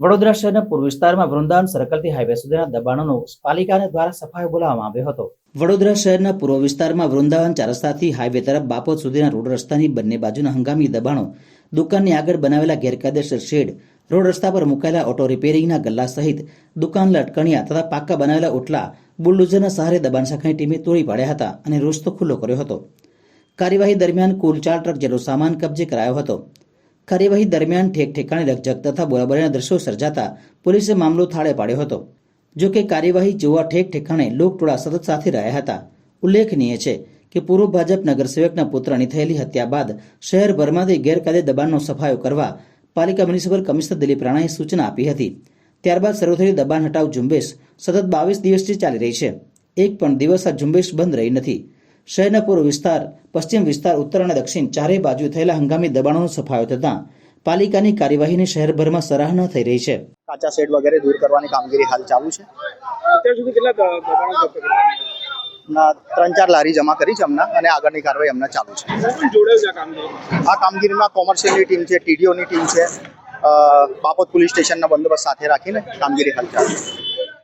વડોદરા શહેરના પૂર્વ વિસ્તારમાં વૃંદાવન સર્કલથી હાઈવે સુધીના દબાણોનો પાલિકાને દ્વારા સફાયો બોલાવવામાં આવ્યો હતો. વડોદરા શહેરના પૂર્વ વિસ્તારમાં વૃંદાવન ચાર રસ્તાથી હાઈવે તરફ બાપોત સુધીના રોડ રસ્તાની બંને બાજુના હંગામી દબાણો, દુકાનની આગળ બનાવેલા ગેરકાયદેસર શેડ, રોડ રસ્તા પર મુકાયેલા ઓટો રિપેરિંગના ગલ્લા સહિત દુકાન લટકણિયા તથા પાકા બનાવેલા ઓટલા બુલડોઝરના સહારે દબાણ શાખાની ટીમે તોડી પાડ્યા હતા અને રસ્તો ખુલ્લો કર્યો હતો. કાર્યવાહી દરમિયાન કુલ ચાર ટ્રક જેટલો સામાન કબજે કરાયો હતો. કાર્યવાહી દરમિયાન ઠેક ઠેકાણે રકઝક તથા બોલાબોલીના દ્રશ્યો સર્જાતા પોલીસે મામલો થાળે પાડ્યો હતો. જો કે કાર્યવાહી જોવા ઠેક ઠેકાણે લોકટોળા સતત સાથે રહ્યા હતા. ઉલ્લેખનીય છે કે પૂર્વ ભાજપ નગરસેવકના પુત્રની થયેલી હત્યા બાદ શહેરભરમાંથી ગેરકાયદે દબાણનો સફાયો કરવા પાલિકા મ્યુનિસિપલ કમિશનર દિલીપ રાણાએ સૂચના આપી હતી. ત્યારબાદ શરૂ થયેલી દબાણ હટાવ ઝુંબેશ સતત બાવીસ દિવસથી ચાલી રહી છે. એક પણ દિવસ આ ઝુંબેશ બંધ રહી નથી. શહેરના પૂર્વ વિસ્તાર પશ્ચિમ વિસ્તાર ઉત્તર અને દક્ષિણ ચારેય બાજુ થયેલા હંગામી દબાણોનો સફાયો થતાં પાલિકાની કાર્યવાહીની શહેરભરમાં સરાહના થઈ રહી છે. કાચા શેડ વગેરે દૂર કરવાની કામગીરી હાલ ચાલુ છે. અત્યાર સુધી કેટલા દબાણો ત્રણ ચાર લારી જમા કરી છે હમણાં અને આગળની કાર્યવાહી હમણાં ચાલુ છે. આ કામગીરીમાં કોમર્શિયલની ટીમ છે ટીડીઓની ટીમ છે અ, બાપોદ પોલીસ સ્ટેશનના બંદોબસ્ત સાથે રાખીને કામગીરી હાલ ચાલુ છે.